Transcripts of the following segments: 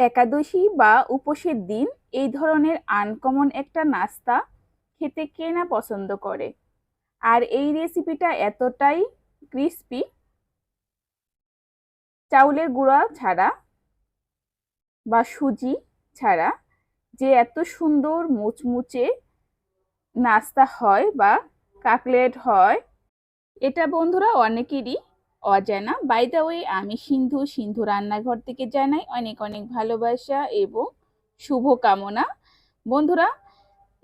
একাদশী বা উপোসের দিন এই ধরনের আনকমন একটা নাস্তা খেতে কে না পছন্দ করে। আর এই রেসিপিটা এতটাই ক্রিস্পি চাউলের গুঁড়া ছাড়া বা সুজি ছাড়া যে এত সুন্দর মুচমুচে নাস্তা হয় বা কাকলেট হয়, এটা বন্ধুরা অনেকেরই অজানা। বাই দ্য ওয়ে আমি সিন্ধু সিন্ধু রান্নাঘর থেকে জানাই অনেক অনেক ভালোবাসা এবং শুভ কামনা বন্ধুরা,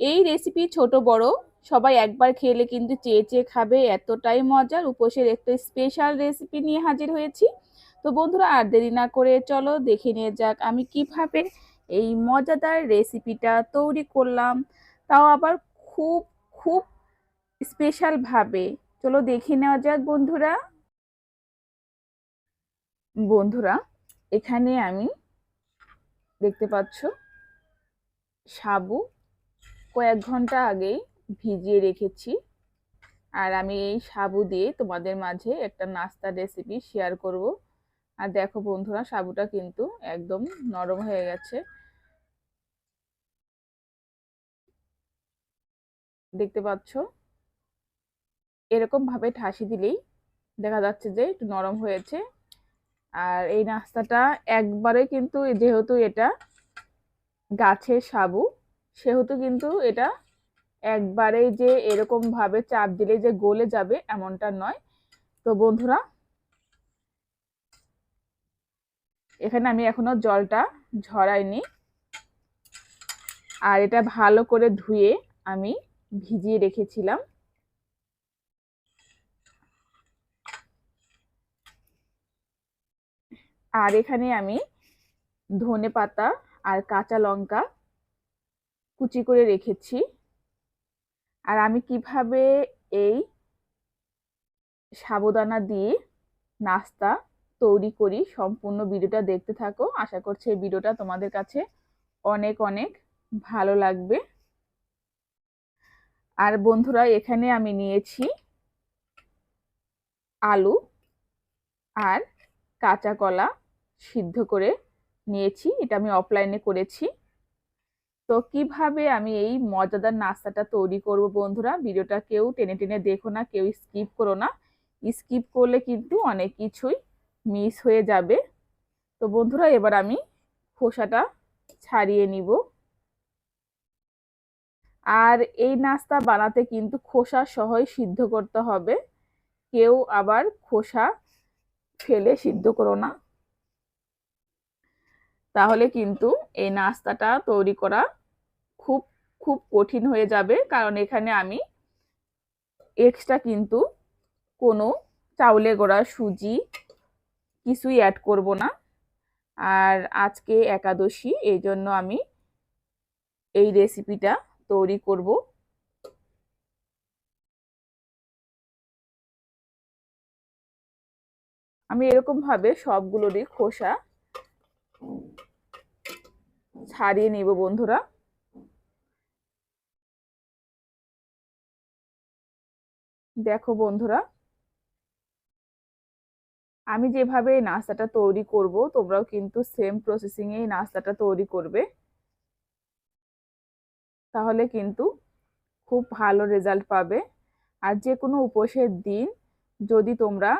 এই রেসিপি ছোট, বড়, সবাই একবার খেলে কিন্তু চেয়ে চেয়ে খাবে, এতটাই মজার। উপোসের একটা স্পেশাল রেসিপি নিয়ে হাজির হয়েছি। তো বন্ধুরা, আর দেরি না করে চলো দেখে নিয়ে যাক আমি কীভাবে এই মজাদার রেসিপিটা তৈরি করলাম। তাও আবার খুব খুব স্পেশালভাবে চলো দেখে নেওয়া যাক বন্ধুরা। বন্ধুরা, এখানে আমি দেখতে পাচ্ছ সাবু কয়েক ঘণ্টা আগেই ভিজিয়ে রেখেছি। আর আমি এই সাবু দিয়ে তোমাদের মাঝে একটা নাস্তা রেসিপি শেয়ার করব। আর দেখো বন্ধুরা, সাবুটা কিন্তু একদম নরম হয়ে গেছে। দেখতে পাচ্ছ? এরকম ভাবে ঠাসি দিলেই দেখা যাচ্ছে যে একটু নরম হয়েছে। আর এই নাস্তাটা একবারে কিন্তু যেহেতু এটা গাছের সাবু, সেহেতু কিন্তু এটা একবারে যে এরকম ভাবে চাপ দিলে যে গলে যাবে এমনটা নয়। তো বন্ধুরা, এখানে আমি এখনও জলটা ঝরাইনি। আর এটা ভালো করে ধুয়ে আমি ভিজিয়ে রেখেছিলাম। আর এখানে আমি ধনে পাতা আর কাঁচা লঙ্কা কুচি করে রেখেছি। আর আমি কীভাবে এই সাবুদানা দিয়ে নাস্তা তৈরি করি সম্পূর্ণ ভিডিওটা দেখতে থাকো। আশা করছি এই ভিডিওটা তোমাদের কাছে অনেক অনেক ভালো লাগবে। আর বন্ধুরা, এখানে আমি নিয়েছি আলু আর কাঁচা কলা। সিদ্ধ করে নিয়েছি, এটা আমি অফলাইনে করেছি। তো কীভাবে আমি এই মজাদার নাস্তাটা তৈরি করব বন্ধুরা, ভিডিওটা কেউ টেনে টেনে দেখো না, কেউ স্কিপ করো না। স্কিপ করলে কিন্তু অনেক কিছুই মিস হয়ে যাবে। তো বন্ধুরা, এবার আমি খোসাটা ছাড়িয়ে নিব। আর এই নাস্তা বানাতে কিন্তু খোসা সহই সিদ্ধ করতে হবে। কেউ আবার খোসা ফেলে সিদ্ধ করো না। তাহলে কিন্তু এই নাস্তাটা তৈরি করা খুব খুব কঠিন হয়ে যাবে। কারণ এখানে আমি এক্সট্রা কিন্তু কোনো চাউলে গোড়া সুজি কিছুই অ্যাড করব না। আর আজকে একাদশী, এই জন্য আমি এই রেসিপিটা তৈরি করব। আমি এরকমভাবে সবগুলোরই খোসা ছাড়িয়ে নিব বন্ধুরা। দেখো বন্ধুরা, আমি যেভাবে এই নাস্তাটা তৈরি করব, তোমরাও কিন্তু সেম প্রসেসিংয়ে এই নাস্তাটা তৈরি করবে। তাহলে কিন্তু খুব ভালো রেজাল্ট পাবে। আর যে কোনো উপোসের দিন যদি তোমরা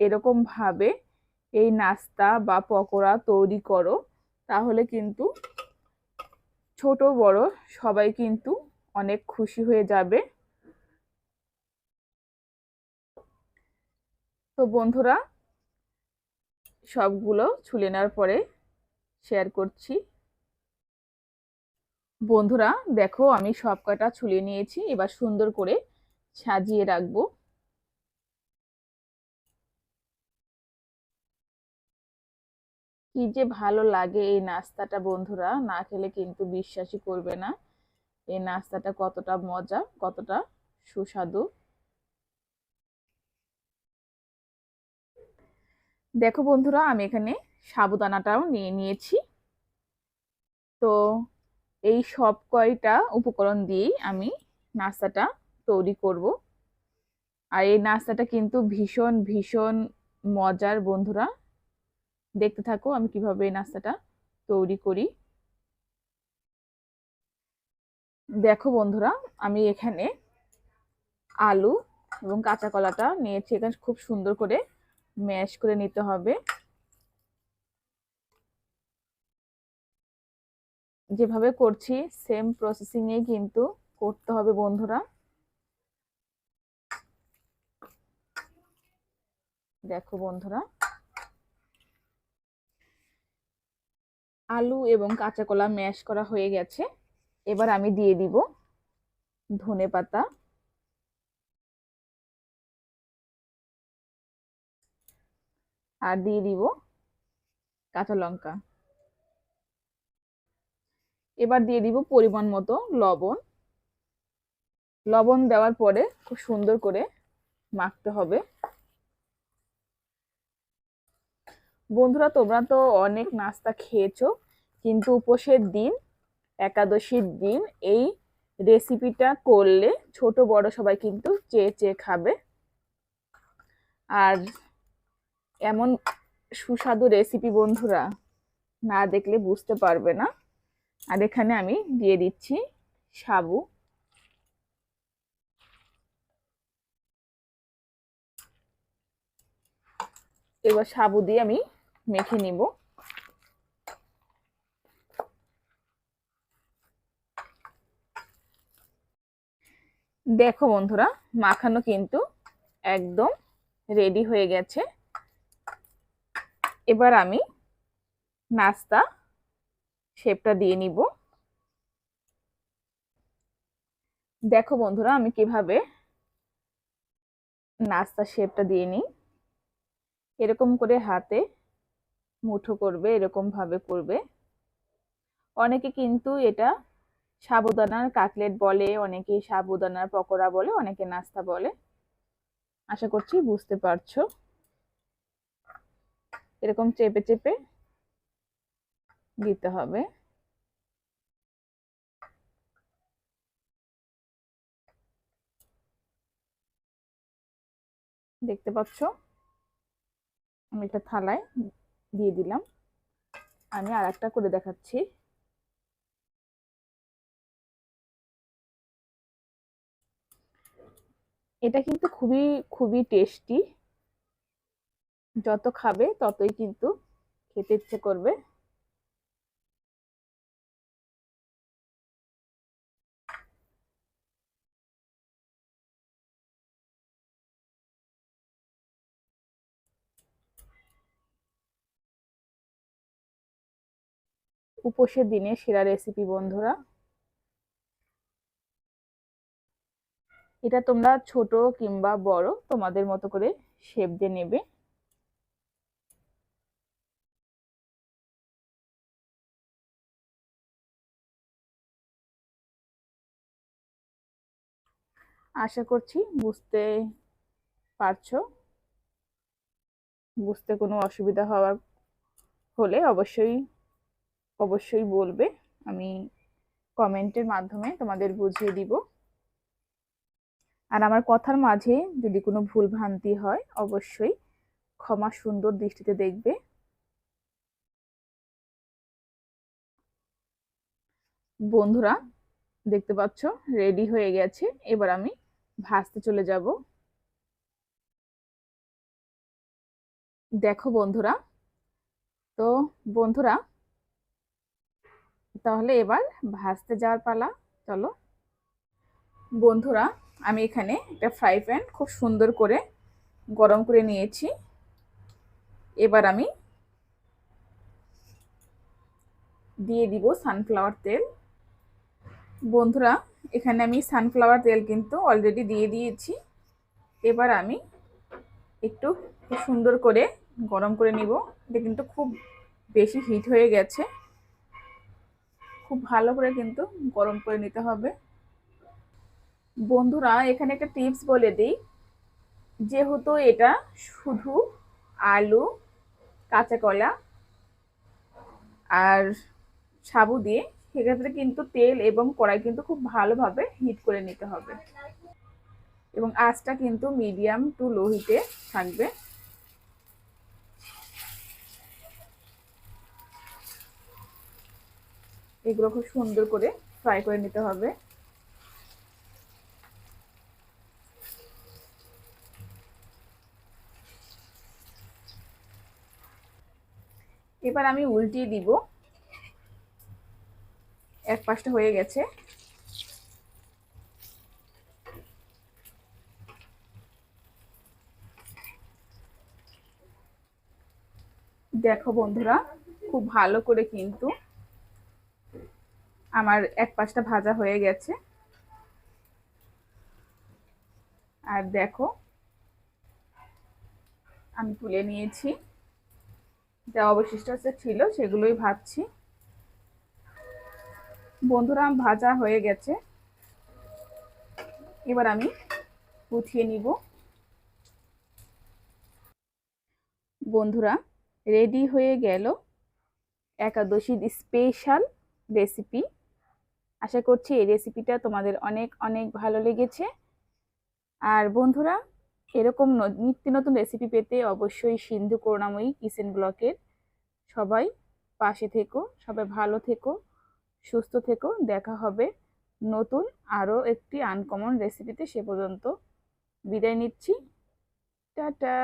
এরকমভাবে এই নাস্তা বা পকোড়া তৈরি করো, তাহলে কিন্তু ছোট, বড়, সবাই কিন্তু অনেক খুশি হয়ে যাবে। তো বন্ধুরা, সবগুলো ছুলে নেওয়ার পরে শেয়ার করছি। বন্ধুরা, দেখো আমি সব কটা ছুলে নিয়েছি, এবার সুন্দর করে সাজিয়ে রাখব। কি যে ভালো লাগে এই নাস্তাটা বন্ধুরা, না খেলে কিন্তু বিশ্বাসই করবে না। এই নাস্তাটা কতটা মজা, কতটা সুস্বাদু। দেখো বন্ধুরা, আমি এখানে সাবুদানাটাও নিয়ে নিয়েছি। তো এই সব কয়টা উপকরণ দিয়েই আমি নাস্তাটা তৈরি করব। আর এই নাস্তাটা কিন্তু ভীষণ ভীষণ মজার বন্ধুরা। দেখতে থাকো আমি কীভাবে নাস্তাটা তৈরি করি। দেখো বন্ধুরা, আমি এখানে আলু এবং কাঁচা কলাটা নিয়েছি। এখানে খুব সুন্দর করে ম্যাশ করে নিতে হবে। যেভাবে করছি, সেম প্রসেসিংয়ে কিন্তু করতে হবে বন্ধুরা। দেখো বন্ধুরা আলু এবং কাঁচা কলা ম্যাশ করা হয়ে গেছে। এবার আমি দিয়ে দিব ধনে পাতা। আর দিয়ে দিব কাঁচা লঙ্কা। এবার দিয়ে দিব পরিমাণ মতো লবণ। লবণ দেওয়ার পরে খুব সুন্দর করে মাখতে হবে। বন্ধুরা, তোমরা তো অনেক নাস্তা খেয়েছো। কিন্তু উপোসের দিন, একাদশীর দিন, এই রেসিপিটা করলে ছোট বড় সবাই কিন্তু চেয়ে চেয়ে খাবে। আর এমন সুস্বাদু রেসিপি বন্ধুরা না দেখলে বুঝতে পারবে না। আর এখানে আমি দিয়ে দিচ্ছি সাবু। এবার সাবু দিয়ে আমি মেখে নিব। দেখো বন্ধুরা, মাখানো কিন্তু একদম রেডি হয়ে গেছে। এবার আমি নাস্তা শেপটা দিয়ে নিব। দেখো বন্ধুরা, আমি কীভাবে নাস্তা শেপটা দিয়ে নিই। এরকম করে হাতে মুঠো করবে, এরকম ভাবে করবে। অনেকে কিন্তু এটা সাবুদানার কাটলেট বলে অনেকে সাবুদানার পকোড়া বলে, অনেকে নাস্তা বলে। আশা করছি বুঝতে পারছ। এরকম চেপে চেপে দিতে হবে। দেখতে পাচ্ছ? আমি একটা থালায় দিয়ে দিলাম। আমি আর একটা করে দেখাচ্ছি। এটা কিন্তু খুবই খুবই টেস্টি যত খাবে ততই কিন্তু খেতে ইচ্ছে করবে। উপোসের দিনে সেরা রেসিপি বন্ধুরা। এটা তোমরা ছোট কিংবা বড় তোমাদের মতো করে শেপ দিয়ে নেবে। আশা করছি বুঝতে পারছ। বুঝতে কোনো অসুবিধা হওয়ার হলে অবশ্যই অবশ্যই বলবে। আমি কমেন্টের মাধ্যমে তোমাদের বুঝিয়ে দিব। আর আমার কথার মাঝে যদি কোনো ভুল ভ্রান্তি হয়, অবশ্যই ক্ষমা সুন্দর দৃষ্টিতে দেখবে। বন্ধুরা, দেখতে পাচ্ছ রেডি হয়ে গেছে। এবার আমি ভাজতে চলে যাব। দেখো বন্ধুরা, তো বন্ধুরা, তাহলে এবার ভাজতে যাওয়ার পালা, চলো। বন্ধুরা আমি এখানে একটা ফ্রাই প্যান খুব সুন্দর করে গরম করে নিয়েছি। এবার আমি দিয়ে দিব সানফ্লাওয়ার তেল। বন্ধুরা, এখানে আমি সানফ্লাওয়ার তেল কিন্তু অলরেডি দিয়ে দিয়েছি। এবার আমি একটু খুব সুন্দর করে গরম করে নিব। এটা কিন্তু খুব বেশি হিট হয়ে গেছে। খুব ভালো করে কিন্তু গরম করে নিতে হবে। বন্ধুরা, এখানে একটা টিপস বলে দিই। যেহেতু এটা শুধু আলু, কাঁচা কলা আর সাবু দিয়ে, সেক্ষেত্রে কিন্তু তেল এবং কড়াই কিন্তু খুব ভালোভাবে হিট করে নিতে হবে। এবং আঁচটা কিন্তু মিডিয়াম টু লো হিটে থাকবে। এগুলো খুব সুন্দর করে ফ্রাই করে নিতে হবে। এবার আমি উল্টিয়ে দিব। এক পাশটা হয়ে গেছে। দেখো বন্ধুরা, খুব ভালো করে কিন্তু আমার এক পাশটা ভাজা হয়ে গেছে। আর দেখো, আমি তুলে নিয়েছি। যা অবশিষ্ট ছিল, সেগুলোই ভাজছি। বন্ধুরা, ভাজা হয়ে গেছে। এবার আমি উঠিয়ে নিব। বন্ধুরা, রেডি হয়ে গেল একাদশীর স্পেশাল রেসিপি। আশা করছি এই রেসিপিটা তোমাদের অনেক অনেক ভালো লেগেছে। আর বন্ধুরা এরকম নিত্য নতুন রেসিপি পেতে অবশ্যই সিন্ধু করুণাময়ী কিচেন ব্লকের সবাই পাশে থেকো, সবাই ভালো থেকো, সুস্থ থেকো। দেখা হবে নতুন আরও একটি আনকমন রেসিপিতে সে পর্যন্ত। বিদায় নিচ্ছি। টাটা!